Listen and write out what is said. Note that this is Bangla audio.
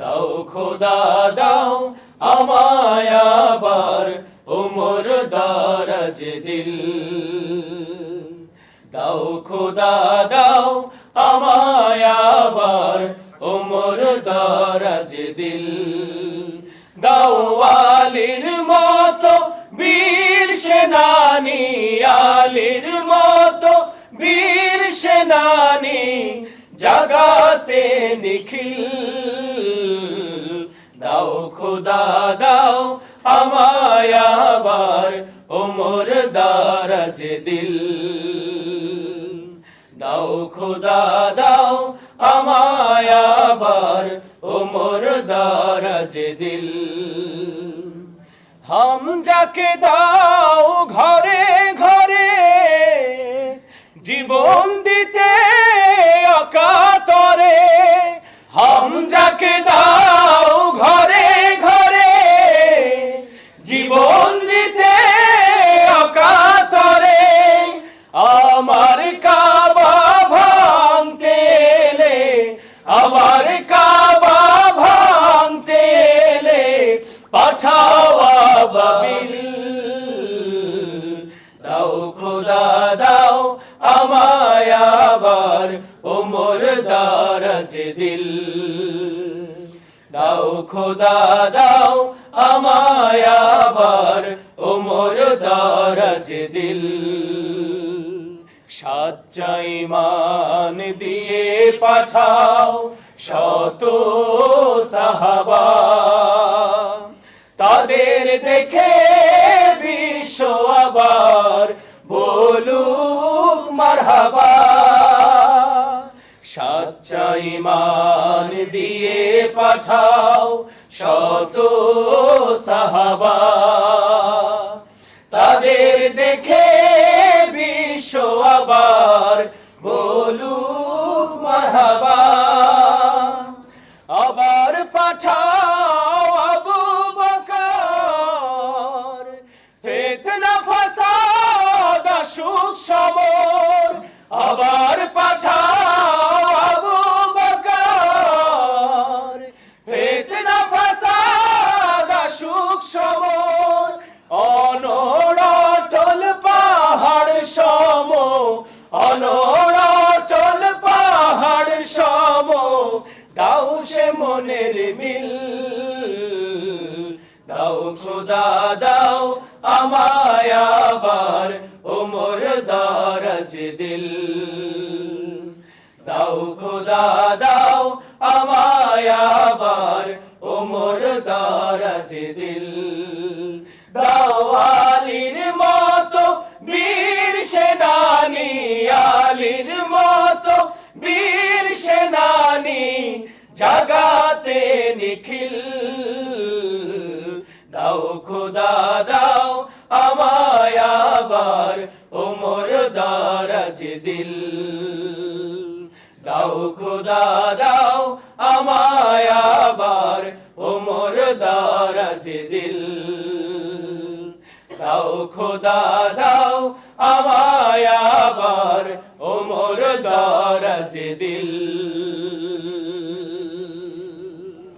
দাও, খোদা দাও, আমায় আবার ওমর দারাজ দিল। দাও, খোদা দাও, আমায় আবার ওমর দারাজ দিল। দাও, আলীর মতো বীর সেনানি, আলীর মতো বীর সেনানি, জাগাতে নিখিল। আবার ওমর দারাজ দিল। দাও খোদা, দাও আমায় আবার ওমর দারাজ দিল। হাম যাকে দাও ঘরে ঘরে জীবন দিতে পাঠাওয়া বাবিল দাও খোদা দাও আমায় আবার ওমর দারাজ দিল দাও খোদা দাও আমায় আবার ওমর দারাজ দিল সাচ্চাই মান দিয়ে পাঠাও শত সাহাবা। দেখে বিশ্ব আবার বলুক মারহাবা। সাচ্চাই মান দিয়ে পাঠাও শত সাহাবা। তাদের দেখে বিশ্ব আবার বলুক মারহাবা। আবার পাঠাও অনড়টল পাহাড় সম, দাও সে মনের মিল। দাও খোদা, দাও আমায় আবার ওমর দারাজ দিল। দাও খোদা, দাও আমায় আবার ওমর দারাজ দিল। দাও বীর সেনানি জাগাতে নিখিল। দাও খোদা, দাও আমায় আবার ওমর দারাজ দিল। দাও খোদা, দাও আমায় আবার ওমর দারাজ দিল। দাও খোদা, দাও আমায় আবার ওমর দারাজ দিল